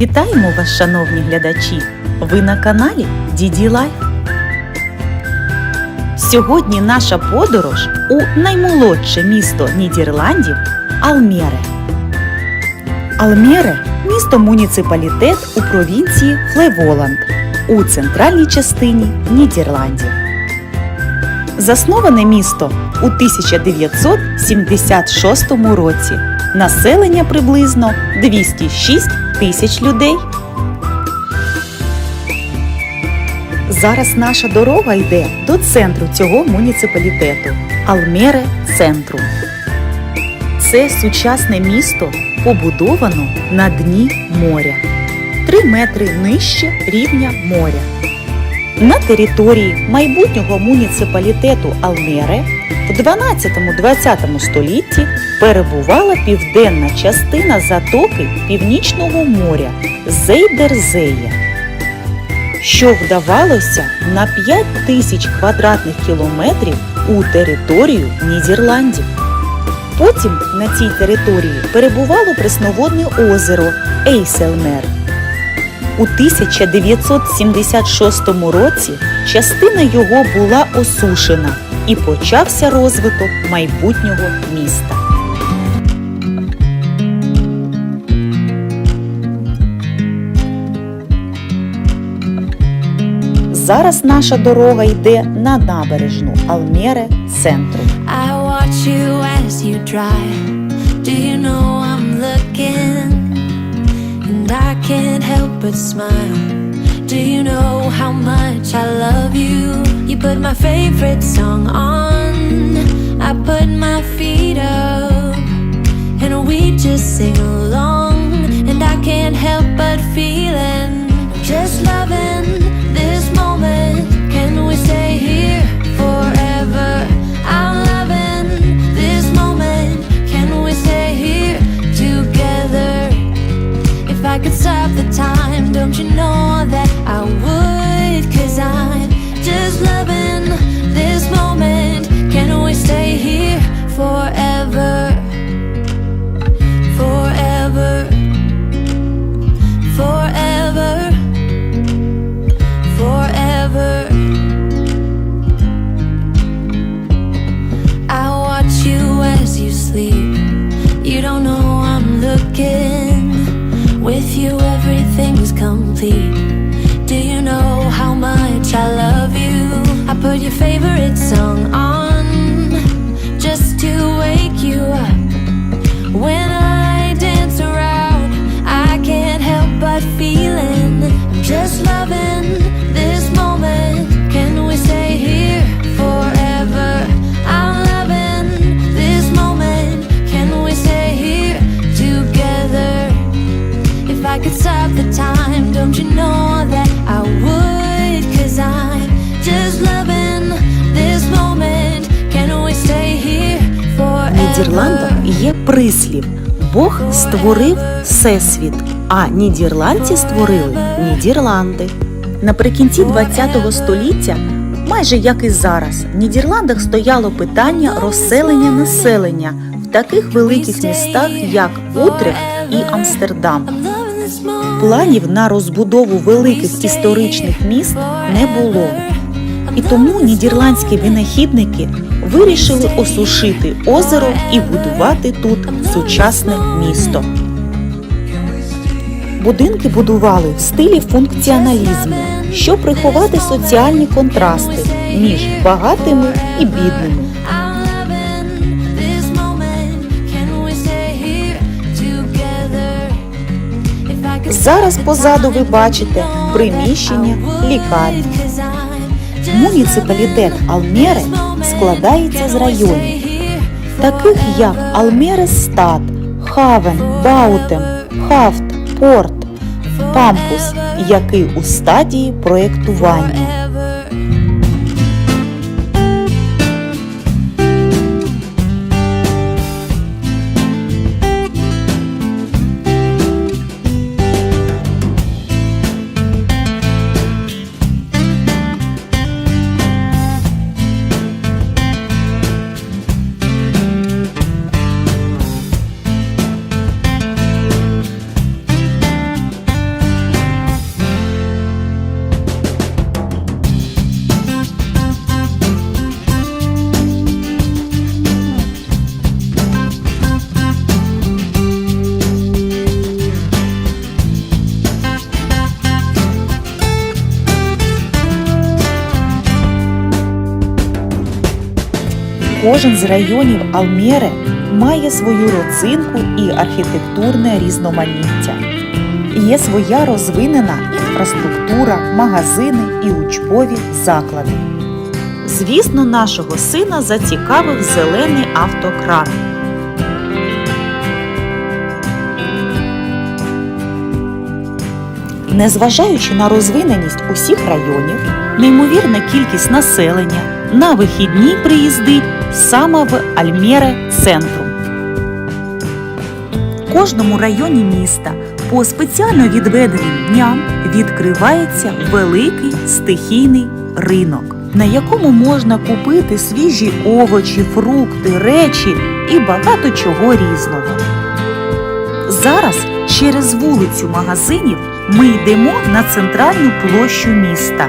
Вітаємо вас, шановні глядачі! Ви на каналі Діді Лайф. Сьогодні наша подорож у наймолодше місто Нідерландів Алмєре. Алмєре місто муніципалітет у провінції Флеволанд у центральній частині Нідерландів. Засноване місто у 1976 році. Населення приблизно 206 тисяч людей. Зараз наша дорога йде до центру цього муніципалітету Алмєре центру. Це сучасне місто побудовано на дні моря, 3 метри нижче рівня моря. На території майбутнього муніципалітету Алмєре в 12-20 столітті перебувала південна частина затоки Північного моря Зейдерзея, що вдавалося на 5 тисяч квадратних кілометрів у територію Нідерландів. Потім на цій території перебувало пресноводне озеро Ейселмер. У 1976 році частина його була осушена і почався розвиток майбутнього міста. Зараз наша дорога йде на набережну Алмєре центру. I watch you as you drive. Do you know help but smile. Do you know how much I love you? You put my favorite song on. I put my feet up. And we just sing along. And I can't help but feeling. Just loving this moment. Can we stay here forever? Could stop the time, don't you know Нідерландах є прислів Бог створив всесвіт, А нідерландці створили Нідерланди. Наприкінці ХХ століття, майже як і зараз, в Нідерландах стояло питання розселення населення в таких великих містах, як Утрехт і Амстердам. Планів на розбудову великих історичних міст не було. І тому нідерландські винахідники вирішили осушити озеро і будувати тут сучасне місто. Будинки будували в стилі функціоналізму, щоб приховати соціальні контрасти між багатими і бідними. Зараз позаду ви бачите приміщення лікарні. Муніципалітет moment. складається з районів, таких як? Стад, Хавен, Баутем, Хафт, Порт, Пампус, який у стадії проєктування. Кожен з районів Алмєри має свою родзинку і архітектурне різноманіття. Є своя розвинена інфраструктура, магазини і учбові заклади. Звісно, нашого сина зацікавив зелений автокран. Незважаючи на розвиненість усіх районів, неймовірна кількість населення на вихідні приїздить саме в Альмєре центру. В кожному районі міста по спеціально відведеним дням відкривається великий стихійний ринок, на якому можна купити свіжі овочі, фрукти, речі і багато чого різного. Зараз через вулицю магазинів ми йдемо на центральну площу міста.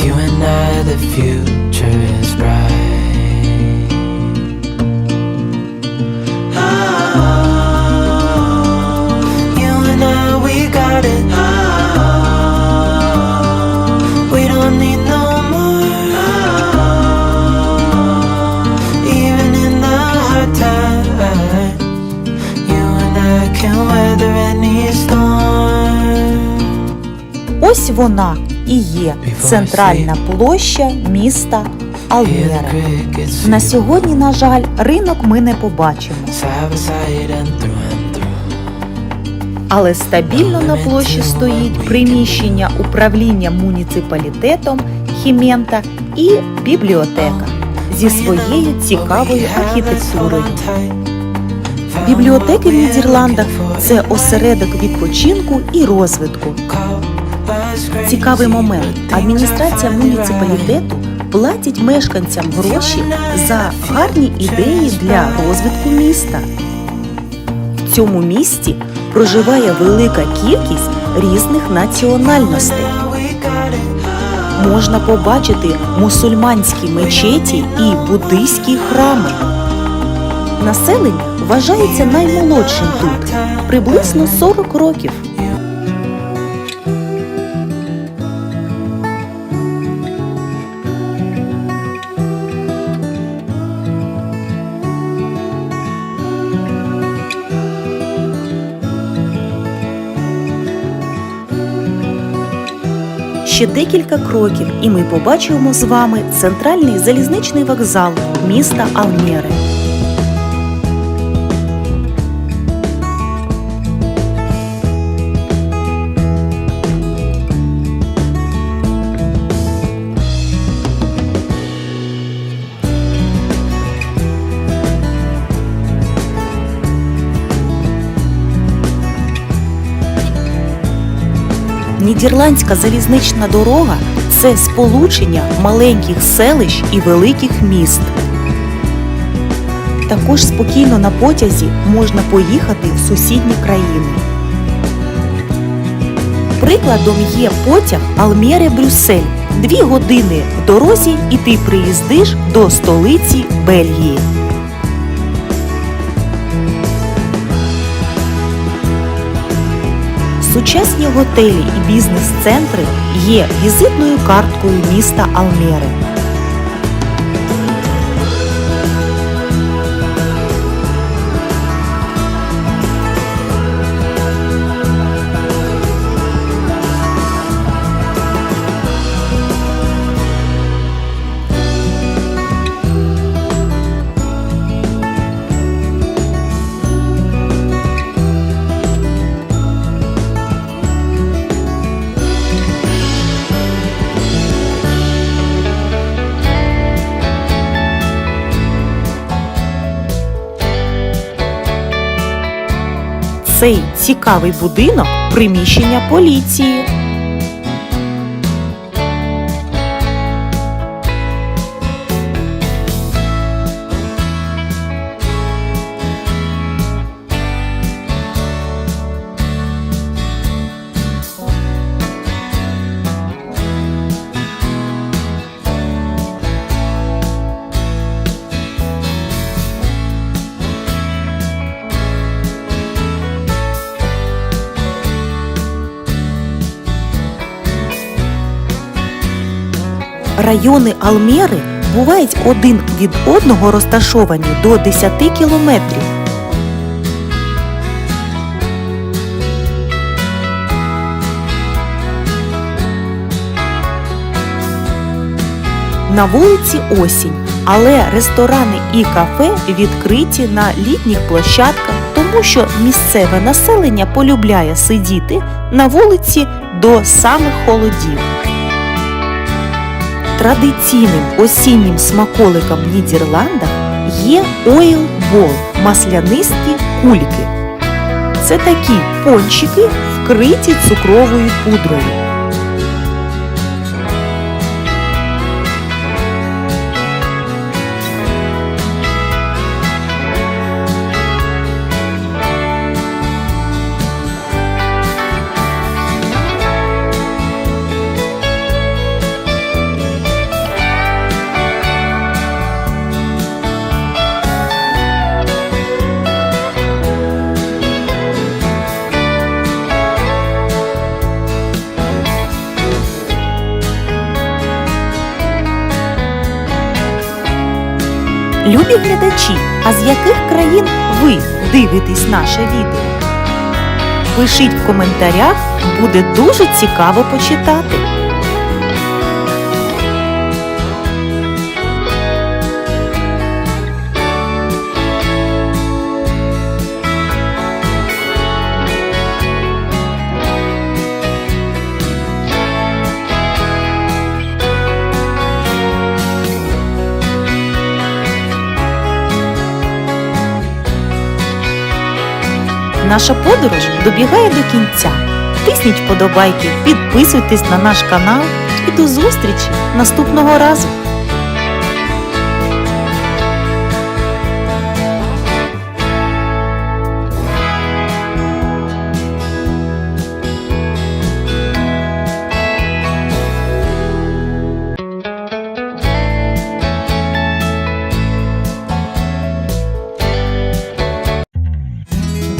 With you and I, the future is bright. You and I, we got it. We don't need no more. Even in the hard times, you and I can weather any storm. Ось вона і є центральна площа міста Алмєра. На сьогодні, на жаль, ринок ми не побачимо, але стабільно на площі стоїть приміщення управління муніципалітетом Хімента і бібліотека зі своєю цікавою архітектурою. Бібліотеки в Нідерландах це осередок відпочинку і розвитку. Цікавий момент. Адміністрація муніципалітету платить мешканцям гроші за гарні ідеї для розвитку міста. В цьому місті проживає велика кількість різних національностей. Можна побачити мусульманські мечеті і буддийські храми. Населення вважається наймолодшим тут приблизно 40 років. Ще декілька кроків, і ми побачимо з вами центральний залізничний вокзал міста Алмєри. Нідерландська залізнична дорога це сполучення маленьких селищ і великих міст. Також спокійно на потязі можна поїхати в сусідні країни. Прикладом є потяг Алмєре Брюссель. Дві години в дорозі і ти приїздиш до столиці Бельгії. Сучасні готелі і бізнес-центри є візитною карткою міста Алмєри. Цей цікавий будинок приміщення поліції. Райони Алмєри бувають один від одного розташовані до 10 кілометрів. На вулиці осінь, але ресторани і кафе відкриті на літніх площадках, тому що місцеве населення полюбляє сидіти на вулиці до самих холодів. Традиційним осіннім смаколиком в Нідерландах є ойл бол маслянисті кульки. Це такі пончики, вкриті цукровою пудрою. Любі глядачі, а з яких країн ви дивитесь наше відео? Пишіть в коментарях, буде дуже цікаво почитати. Наша подорож добігає до кінця. Тисніть вподобайки, підписуйтесь на наш канал і до зустрічі наступного разу.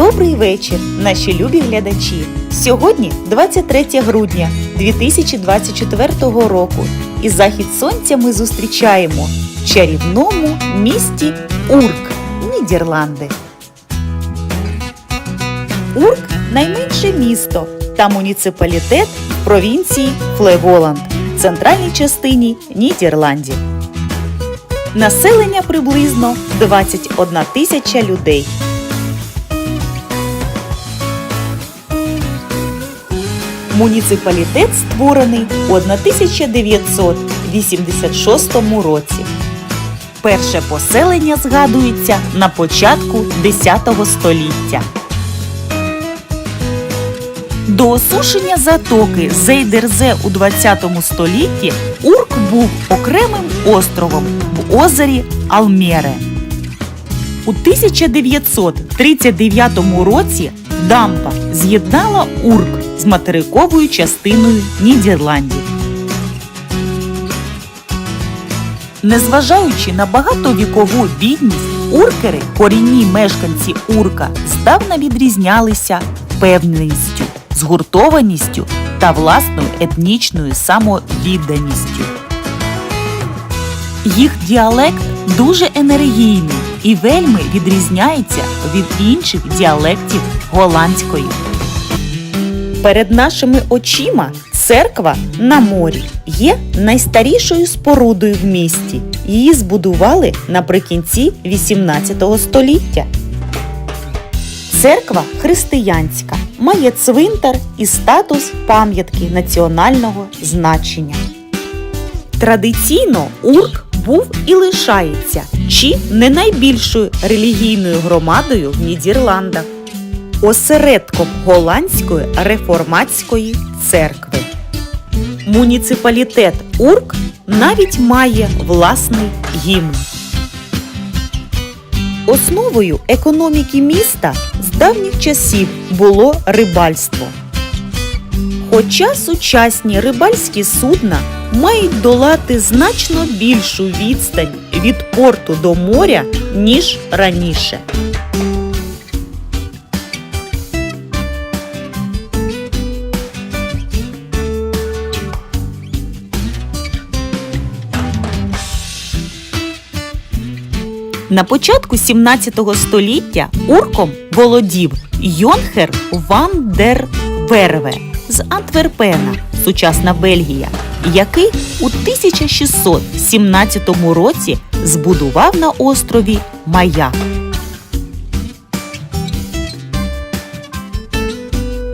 Добрий вечір, наші любі глядачі. Сьогодні 23 грудня 2024 року. І захід сонця ми зустрічаємо в чарівному місті Урк, Нідерланди. Урк найменше місто та муніципалітет провінції Флеволанд, центральній частині Нідерландів. Населення приблизно 21 тисяча людей. Муніципалітет створений у 1986 році. Перше поселення згадується на початку 10 століття. До осушення затоки Зейдерзе у 20 столітті Урк був окремим островом в озері Алмєре. У 1939 році дампа з'єднала Урк з материковою частиною Нідерландів. Незважаючи на багатовікову бідність, уркери, корінні мешканці Урка, здавна відрізнялися впевненістю, згуртованістю та власною етнічною самовідданістю. Їх діалект дуже енергійний і вельми відрізняється від інших діалектів голландської. Перед нашими очима церква на морі є найстарішою спорудою в місті. Її збудували наприкінці 18 століття. Церква християнська, має цвинтар і статус пам'ятки національного значення. Традиційно Урк був і лишається чи не найбільшою релігійною громадою в Нідерландах осередком голландської реформатської церкви. Муніципалітет Урк навіть має власний гімн. Основою економіки міста з давніх часів було рибальство. Хоча сучасні рибальські судна мають долати значно більшу відстань від порту до моря, ніж раніше. На початку 17 століття урком володів Йонхер ван дер Верве з Антверпена, сучасна Бельгія, який у 1617 році збудував на острові маяк.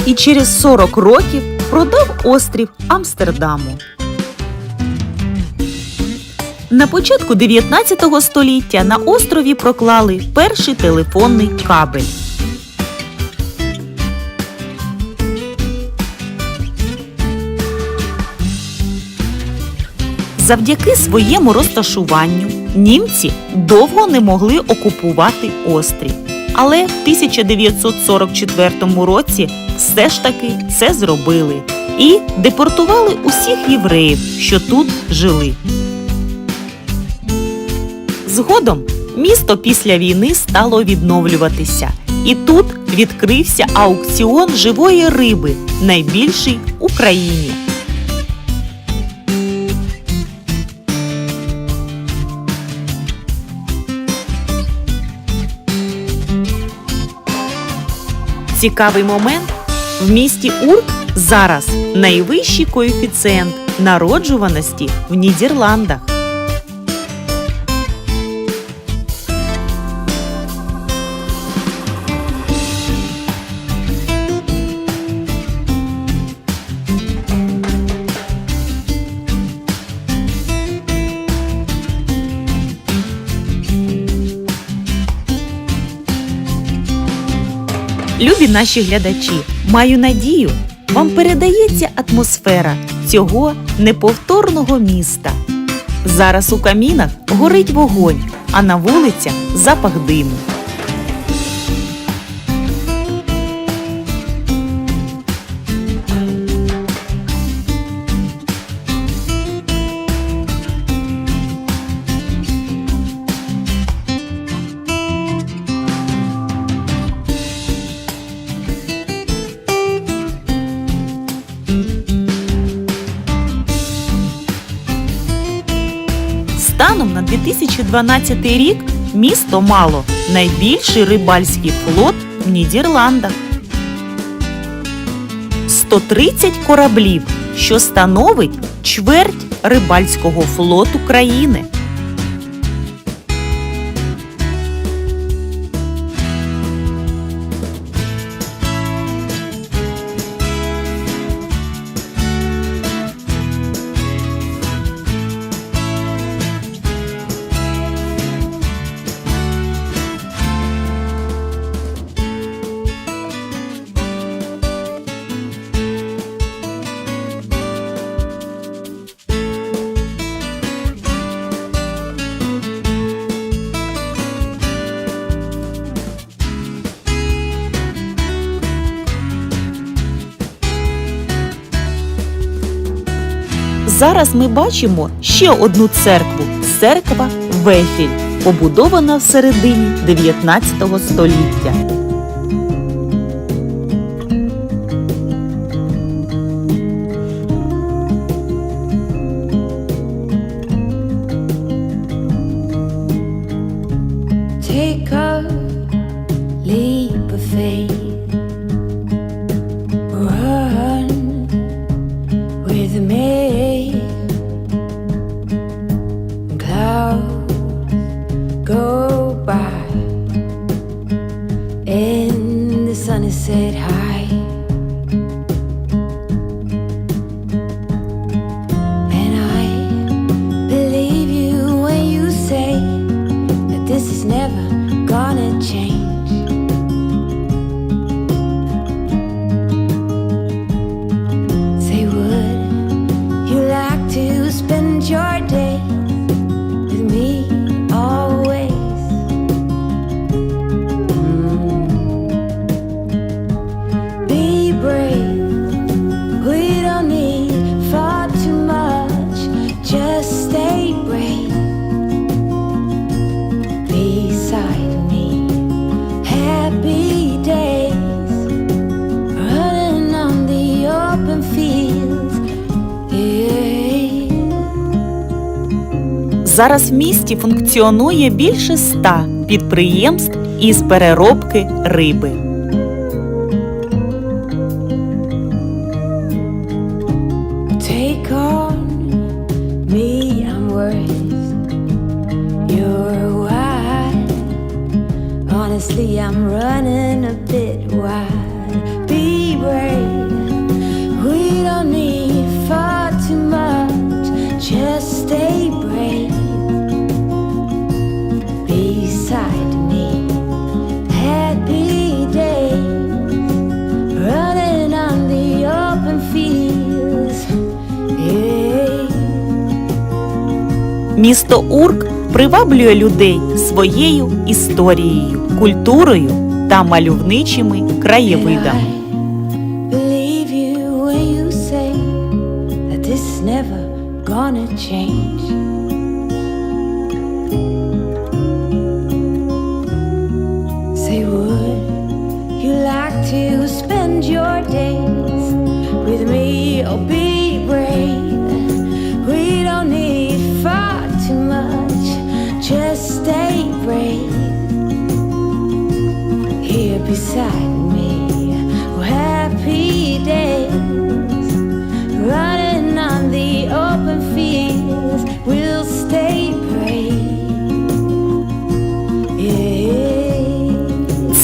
І через 40 років продав острів Амстердаму. На початку 19 століття на острові проклали перший телефонний кабель. Завдяки своєму розташуванню німці довго не могли окупувати острів. Але в 1944 році все ж таки це зробили і депортували усіх євреїв, що тут жили. Згодом місто після війни стало відновлюватися, і тут відкрився аукціон живої риби, найбільший в Україні. Цікавий момент в місті Урк зараз найвищий коефіцієнт народжуваності в Нідерландах. Любі наші глядачі, маю надію, вам передається атмосфера цього неповторного міста. Зараз у камінах горить вогонь, а на вулицях запах диму. Станом на 2012 рік місто мало найбільший рибальський флот в Нідерландах. 130 кораблів, що становить чверть рибальського флоту країни. Зараз ми бачимо ще одну церкву церква Вефіль, побудована в середині 19 століття. Зараз в місті функціонує більше ста підприємств із переробки риби. Honestly, I'm running a bit wild. Місто Урк приваблює людей своєю історією, культурою та мальовничими краєвидами. Gonna change.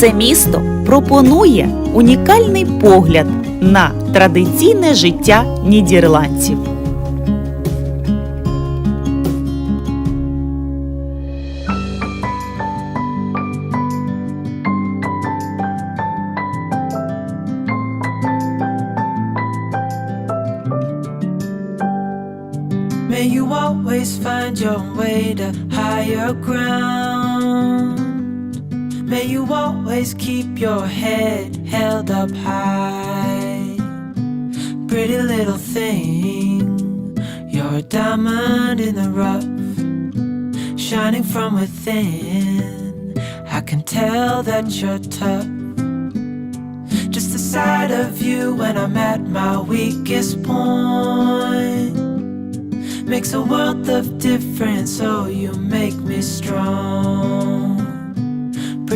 Це місто пропонує унікальний погляд на традиційне життя нідерландців. May you always find your way to higher ground. May you always keep your head held up high. Pretty little thing, you're a diamond in the rough, shining from within. I can tell that you're tough. Just the sight of you when I'm at my weakest point makes a world of difference. Oh, you make me strong.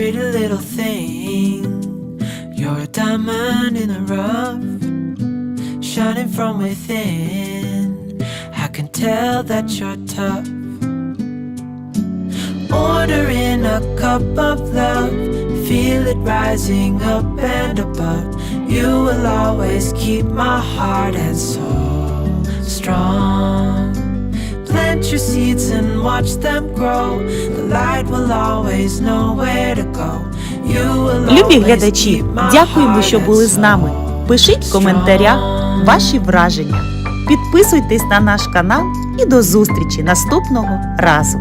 Pretty little thing, you're a diamond in the rough, shining from within. I can tell that you're tough. Ordering a cup of love, feel it rising up and above. You will always keep my heart and soul strong. Plant your seeds and watch them grow. The light will always know where to go. You will Любі глядачі, дякуємо, що були з нами. Пишіть в коментарях ваші враження. Підписуйтесь на наш канал і до зустрічі наступного разу.